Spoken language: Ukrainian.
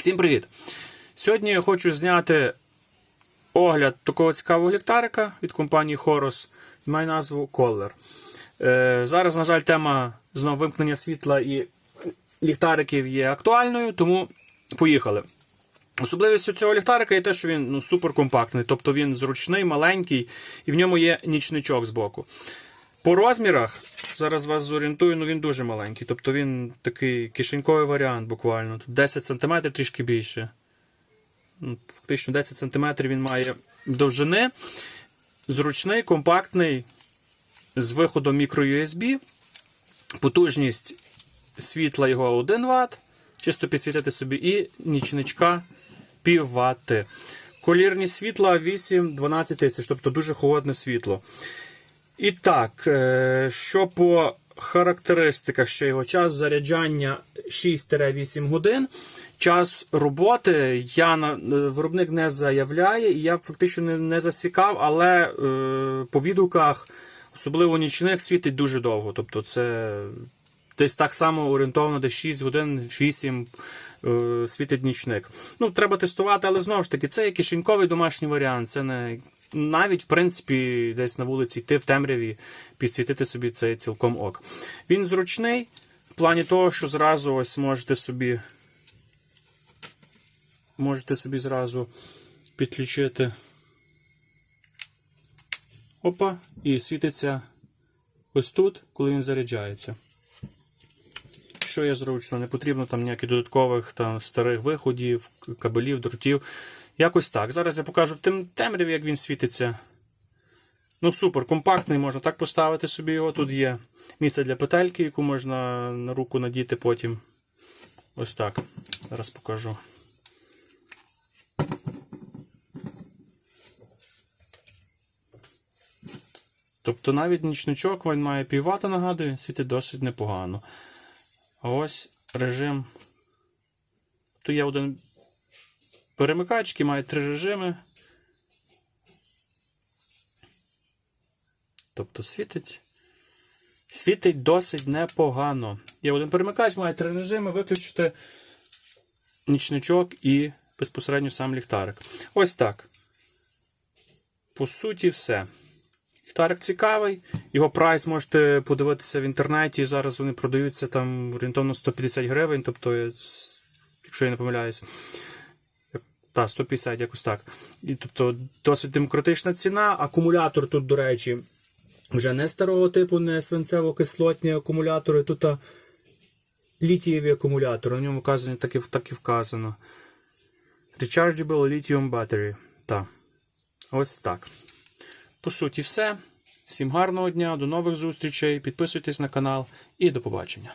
Всім привіт! Сьогодні я хочу зняти огляд такого цікавого ліхтарика від компанії Horus. Має назву Color. Е, зараз, на жаль, тема знову вимкнення світла і ліхтариків є актуальною, тому поїхали. Особливістю цього ліхтарика є те, що він ну, суперкомпактний, тобто він зручний, маленький, і в ньому є нічничок збоку. По розмірах, зараз вас зорієнтую, ну він дуже маленький. Тобто він такий кишеньковий варіант буквально. Тут 10 см трішки більше. Ну, Фактично 10 см він має довжини. Зручний, компактний, з виходом microUSB. Потужність світла його 1 Вт. Чисто підсвітити собі, і нічничка пів ватти. Колірність світла 8-12 тисяч, тобто дуже холодне світло. І так, е, що по характеристиках, що його час заряджання 6-8 годин. Час роботи я е, виробник не заявляє, і я фактично не, засікав, але е, по відгуках, особливо нічних, світить дуже довго. Тобто це десь так само орієнтовно, десь 6 годин, 8 е, світить нічник. Ну, треба тестувати, але знову ж таки, це є кишеньковий домашній варіант. Це не навіть, в принципі, десь на вулиці йти в темряві, підсвітити собі це цілком ок. Він зручний в плані того, що зразу ось можете собі. Можете собі зразу підключити. Опа, і світиться ось тут, коли він заряджається. Що є зручно, не потрібно там ніяких додаткових там, старих виходів, кабелів, дротів. Якось так. Зараз я покажу в темряві, як він світиться. Ну, супер, компактний, можна так поставити собі його. Тут є місце для петельки, яку можна на руку надіти потім. Ось так. Зараз покажу. Тобто навіть нічничок він має піввата, нагадую, світить досить непогано. Ось режим. Тут є один перемикач, який має три режими. Тобто світить. Світить досить непогано. Є один перемикач, має три режими, виключити нічничок і безпосередньо сам ліхтарик. Ось так. По суті, все. Ліхтарик цікавий, його прайс можете подивитися в інтернеті. Зараз вони продаються там орієнтовно 150 гривень, тобто, якщо я не помиляюсь, так, 150, якось так. І, тобто досить демократична ціна. Акумулятор тут, до речі, вже не старого типу, не свинцево-кислотні акумулятори. Тут літієві акумулятори. На ньому вказано так і, так і вказано. Rechargeable Lithium Battery. Так. Ось так. По суті, все. Всім гарного дня, до нових зустрічей. Підписуйтесь на канал і до побачення.